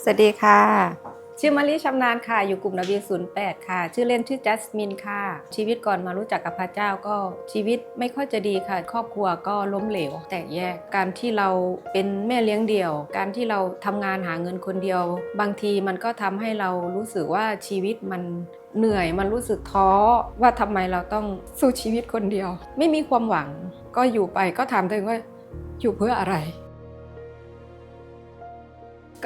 สวัสดีค่ะ ชื่อมะลิชำนาญค่ะ อยู่กลุ่ม W08 ค่ะ ชื่อเล่นชื่อจัสมินค่ะ ชีวิตก่อนมารู้จักกับพระเจ้าก็ชีวิตไม่ค่อยจะดีค่ะ ครอบครัวก็ล้มเหลว แตกแยก การที่เราเป็นแม่เลี้ยงเดี่ยว การที่เราทำงานหาเงินคนเดียว บางทีมันก็ทำให้เรารู้สึกว่าชีวิตมันเหนื่อยมันรู้สึกท้อว่าทำไมเราต้องสู้ชีวิตคนเดียว ไม่มีความหวังก็อยู่ไปก็ถามตัวเองว่าอยู่เพื่ออะไร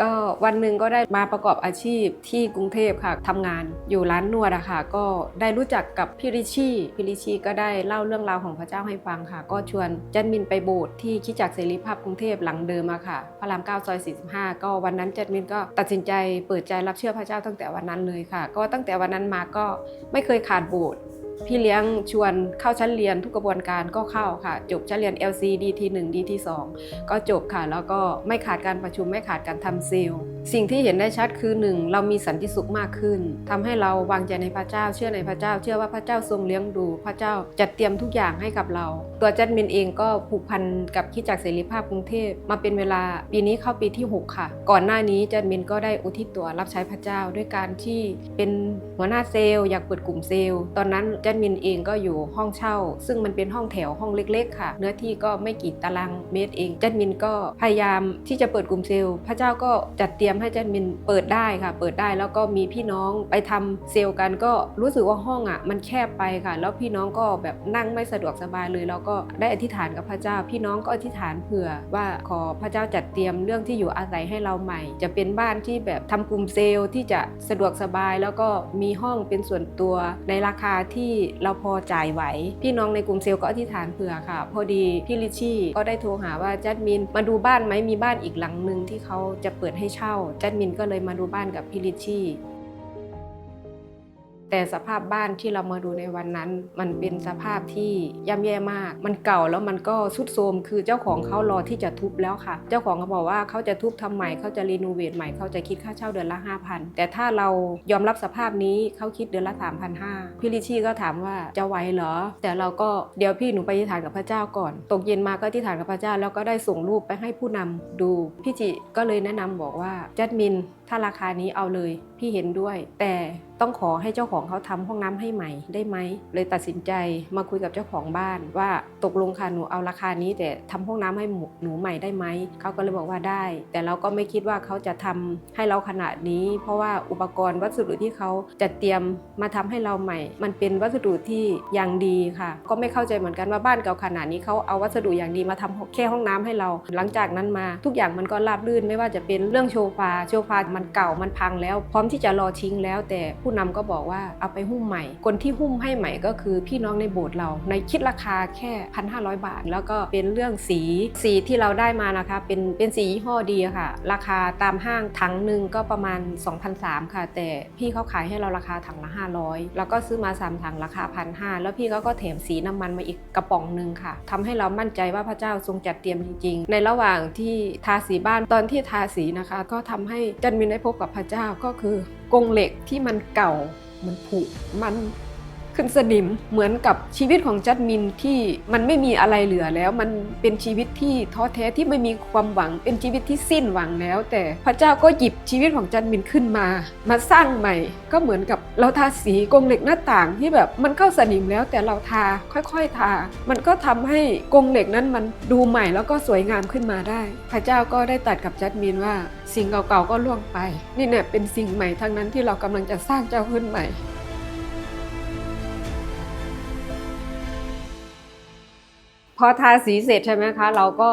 ก็วันหนึ่งก็ได้มาประกอบอาชีพที่กรุงเทพค่ะทำงานอยู่ร้านนวดอะค่ะ ก็ได้รู้จักกับพี่ริชี่พี่ริชี่ก็ได้เล่าเรื่องราวของพระเจ้าให้ฟังค่ะ ก็ชวนจันมินไปโบสถ์ที่คิจักรเสรีภาพกรุงเทพหลังเดิมอะค่ะ พระรามเก้าซอย 45 ก็วันนั้นจันมินก็ตัดสินใจเปิดใจรับเชื่อพระเจ้าตั้งแต่วันนั้นเลยค่ะ ก็ตั้งแต่วันนั้นมาก็ไม่เคยขาดโบสถ์ พี่เลี้ยงชวนเข้าชั้นเรียนทุกกระบวนการก็เข้าค่ะ จบชั้นเรียน LC DT 1 DT 2 ก็จบค่ะ แล้วก็ไม่ขาดการประชุมไม่ขาดการทำเซลล์ สิ่งที่เห็นได้ชัดคือ 1. เรามีสันติสุขมากขึ้นทำให้เราวางใจในพระเจ้าเชื่อในพระเจ้า เชื่อว่าพระเจ้าทรงเลี้ยงดูพระเจ้าจัดเตรียมทุกอย่างให้กับเรา ตัวจัดมินเองก็ผูกพันกับคิดจักรเสรีภาพกรุงเทพมาเป็นเวลาปีนี้เข้าปีที่ 6 ค่ะ ก่อนหน้านี้จัดมินก็ได้อุทิศตัวรับใช้พระเจ้าด้วยการที่เป็นหัวหน้าเซลล์อยากเปิดกลุ่มเซลล์ ตอนนั้นจัดมินเองก็อยู่ห้องเช่า ซึ่งมันเป็นห้องแถวห้องเล็ก ๆ ค่ะ เนื้อที่ก็ไม่กี่ตารางเมตรเองจัดมินก็พยายามที่จะเปิดกลุ่มเซลล์ พระเจ้าก็จัดเตรียมให้จัดมินเปิดได้ค่ะ เปิดได้แล้วก็มีพี่น้องไปทำเซลล์กันก็รู้สึกว่าห้องอะมันแคบไปค่ะ แล้วพี่น้องก็แบบนั่งไม่สะดวกสบายเลย แล้วก็ได้อธิษฐานกับพระเจ้า พี่น้องก็อธิษฐานเผื่อว่าขอพระเจ้าจัดเตรียมเรื่องที่อยู่อาศัยให้เราใหม่ จะเป็นบ้านที่แบบทำกลุ่มเซลล์ที่จะสะดวกสบาย แล้วก็มีห้องเป็นส่วนตัวในราคาที่เราพอจ่ายไหว พี่น้องในกลุ่มเซลล์ก็อธิษฐานเผื่อค่ะ พอดีพี่ลิชชี่ก็ได้โทรหาว่าจัดมินมาดูบ้านไหมมีบ้านอีกหลังหนึ่งที่เขาจะเปิดให้เช่าจัดมินก็เลยมาดูบ้านกับพี่ลิชชี่ แต่สภาพบ้านที่เรามาดูในวันนั้น มันเป็นสภาพที่ย่ำแย่มาก มันเก่าแล้วมันก็ทรุดโทรมคือเจ้าของเขารอที่จะทุบแล้วค่ะ เจ้าของเขาบอกว่าเขาจะทุบทำใหม่เขาจะรีโนเวทใหม่เขาจะคิดค่าเช่าเดือนละ 5,000 แต่ถ้าเรายอมรับสภาพนี้เขาคิดเดือนละ 3,500พี่ลิชี่ก็ถามว่าจะไหวเหรอ แต่เราก็เดี๋ยวพี่หนูไปอธิษฐานกับพระเจ้าก่อน ตกเย็นมาก็อธิษฐานกับพระเจ้าแล้วก็ได้ส่งรูปไปให้ผู้นำดูพี่จิก็เลยแนะนำบอกว่าจัดมินถ้าราคานี้เอาเลยพี่เห็นด้วย แต่ต้องขอให้เจ้าของเขาทำห้องน้ำให้ใหม่ได้ไหมเลยตัดสินใจมาคุยกับเจ้าของบ้านว่า ตกลงค่ะหนูเอาราคานี้ แต่ทำห้องน้ำให้หนูใหม่ได้ไหมเขาก็เลยบอกว่าได้ แต่เราก็ไม่คิดว่าเขาจะทำให้เราขนาดนี้ เพราะว่าอุปกรณ์วัสดุที่เขาจัดเตรียมมาทำให้เราใหม่ มันเป็นวัสดุที่อย่างดีค่ะ ก็ไม่เข้าใจเหมือนกันว่าบ้านเก่าขนาดนี้เขาเอาวัสดุอย่างดีมาทำแค่ห้องน้ำให้เรา หลังจากนั้นมาทุกอย่างมันก็ราบรื่นไม่ว่าจะเป็นเรื่องโชฟาโชฟามันเก่ามันพังแล้ว พร้อมที่จะรอทิ้งแล้ว แต่ผู้นำก็บอกว่าเอาไปหุ้มใหม่ คนที่หุ้มให้ใหม่ก็คือพี่น้องในโบสถ์เราในคิดราคาแค่1,500 บาท แล้วก็เป็นเรื่องสีสีที่เราได้มานะคะ เป็นเป็นสียี่ห้อดีค่ะ ราคาตามห้างถังหนึ่งก็ประมาณ2,300ค่ะ แต่พี่เขาขายให้เราราคาถังละ 500 แล้วก็ซื้อมา 3 ถังราคา1,500แล้วพี่เขาก็แถมสีน้ำมันมาอีกกระป๋องหนึ่งค่ะทำให้เรามั่นใจว่าพระเจ้าทรงจัดเตรียมจริง ๆ ในระหว่างที่ทาสีบ้านตอนที่ทาสีนะคะ ก็ทำให้จันมินได้พบกับพระเจ้าก็คือกงเหล็กที่มันเก่ามันผุมัน ขึ้นสนิมเหมือนกับชีวิตของจัดมินที่มันไม่มีอะไรเหลือแล้ว มันเป็นชีวิตที่ท้อแท้ที่ไม่มีความหวัง เป็นชีวิตที่สิ้นหวังแล้ว แต่พระเจ้าก็หยิบชีวิตของจันมินขึ้นมา มาสร้างใหม่ ก็เหมือนกับเราทาสีกรงเหล็กหน้าต่างที่แบบมันเข้าสนิมแล้วแต่เราทาค่อย ๆทา มันก็ทำให้กรงเหล็กนั้นมันดูใหม่แล้วก็สวยงามขึ้นมาได้ พระเจ้าก็ได้ตัดกับจัดมินว่า สิ่งเก่าๆก็ล่วงไป นี่เนี่ยเป็นสิ่งใหม่ทั้งนั้นที่เรากำลังจะสร้างเจ้าขึ้นใหม่ พอทาสีเสร็จใช่ไหมคะ เราก็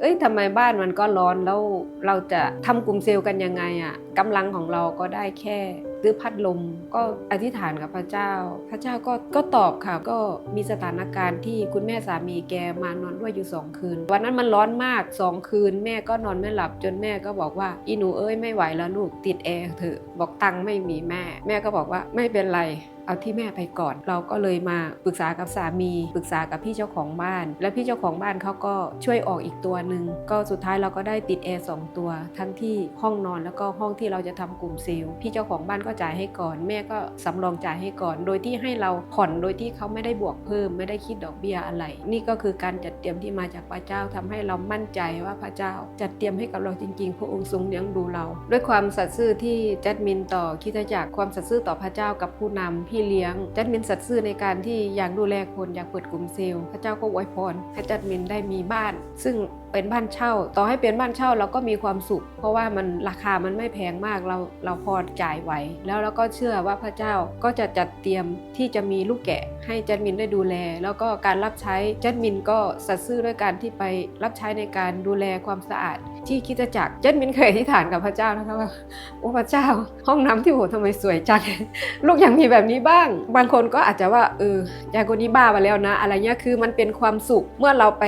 เอ้ยทำไมบ้านมันก็ร้อนแล้วเราจะทำกลุ่มเซลล์กันยังไงอะ่ะกำลังของเราก็ได้แค่ซื้อพัดลม ก็อธิษฐานกับพระเจ้า พระเจ้าก็ก็ตอบค่ะ ก็มีสถานการณ์ที่คุณแม่สามีแกมานอนด้วยอยู่สองคืน วันนั้นมันร้อนมากสองคืน แม่ก็นอนไม่หลับจนแม่ก็บอกว่าอีหนูเอ้ยไม่ไหวแล้วลูกติดแอร์เถอะบอกตังค์ไม่มีแม่ แม่ก็บอกว่าไม่เป็นไร เอาที่แม่ไปก่อน เราก็เลยมาปรึกษากับสามี ปรึกษากับพี่เจ้าของบ้าน และพี่เจ้าของบ้านเขาก็ช่วยออกอีกตัวหนึ่งก็สุดท้ายเราก็ได้ติดแอร์สองตัว ทั้งที่ห้องนอนแล้วก็ห้องที่เราจะทำกลุ่มเซลล์พี่เจ้าของบ้านก็จ่ายให้ก่อน แม่ก็สำรองจ่ายให้ก่อน โดยที่ให้เราผ่อนโดยที่เขาไม่ได้บวกเพิ่ม ไม่ได้คิดดอกเบี้ยอะไร นี่ก็คือการจัดเตรียมที่มาจากพระเจ้าทำให้เรามั่นใจว่าพระเจ้า จัดเตรียมให้กับเราจริงๆพระองค์ทรงเลี้ยงดูเรา ด้วยความสัตย์ซื่อที่จัดมินต่อคิดจักรความสัตย์ซื่อต่อพระเจ้ากับผู้นำพี่เลี้ยง จัดมินสัตย์ซื่อในการที่อยากดูแลคนอยากเปิดกลุ่มเซลล์พระเจ้าก็อวยพรให้จัดมินได้มีบ้าน ซึ่งเป็นบ้านเช่า ต่อให้เป็นบ้านเช่าเราก็มีความสุข เพราะว่ามันราคามันไม่แพงมากเราเราพอจ่ายไหวแล้วเราก็เชื่อว่าพระเจ้าก็จะจัดเตรียมที่จะมีลูกแกะ ให้จัดมินได้ดูแล แล้วก็การรับใช้จัดมินก็สัตย์ซื่อด้วยการที่ไปรับใช้ในการดูแลความสะอาด ที่คิดจักรจัดมินเคยอธิษฐานกับพระเจ้านะคะว่าโอ้พระเจ้า ห้องน้ำที่โหทำไมสวยจังลูกอยากมีแบบนี้บ้าง บางคนก็อาจจะว่าเออยายคนนี้บ้ามาแล้วนะ อะไรเงี้ยคือมันเป็นความสุขเมื่อเราไป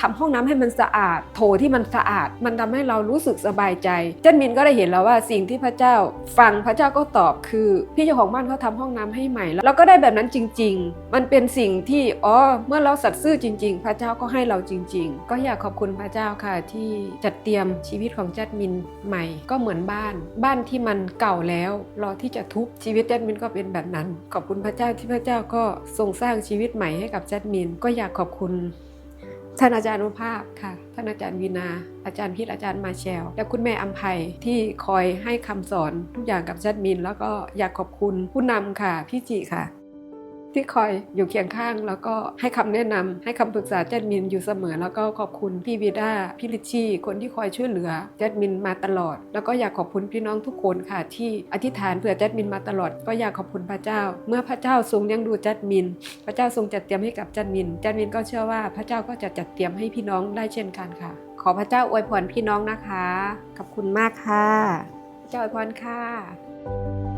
ทำห้องน้ำให้มันสะอาด โถที่มันสะอาด มันทำให้เรารู้สึกสบายใจ เจนมินก็ได้เห็นแล้วว่าสิ่งที่พระเจ้า ฟังพระเจ้าก็ตอบคือ พี่เจ้าของบ้านเขาทำห้องน้ำให้ใหม่แล้วเราก็ได้แบบนั้นจริง ๆ มันเป็นสิ่งที่อ๋อเมื่อเราสัตย์ซื่อจริง ๆ พระเจ้าก็ให้เราจริง ๆ ก็อยากขอบคุณพระเจ้าค่ะที่จัดเตรียมชีวิตของจัดมินใหม่ก็เหมือนบ้าน บ้านที่มันเก่าแล้วรอที่จะทุบชีวิตจัดมินก็เป็นแบบนั้น ขอบคุณพระเจ้าที่พระเจ้าก็ทรงสร้างชีวิตใหม่ให้กับจัดมิน ก็อยากขอบคุณท่านอาจารย์อนุภาพค่ะ ท่านอาจารย์วีนา อาจารย์พิษอาจารย์มาแชล และคุณแม่อัมภัยที่คอยให้คำสอนทุกอย่างกับจัดมิน แล้วก็อยากขอบคุณผู้นำค่ะพี่จิค่ะ ที่คอยอยู่เคียงข้าง แล้วก็ให้คำแนะนำให้คำปรึกษาแจดมินอยู่เสมอ แล้วก็ขอบคุณพี่วีด้าพี่ลิชี่คนที่คอยช่วยเหลือแจดมินมาตลอด แล้วก็อยากขอบคุณพี่น้องทุกคนค่ะ ที่อธิษฐานเผื่อแจดมินมาตลอด ก็อยากขอบคุณพระเจ้า เมื่อพระเจ้าทรงเลี้ยงดูแจดมิน พระเจ้าทรงจัดเตรียมให้กับแจดมินแจดมินก็เชื่อว่าพระเจ้าก็จะจัดเตรียมให้พี่น้องได้เช่นกันค่ะ ขอพระเจ้าอวยพรพี่น้องนะคะ ขอบคุณมากค่ะพระเจ้าอวยพรค่ะ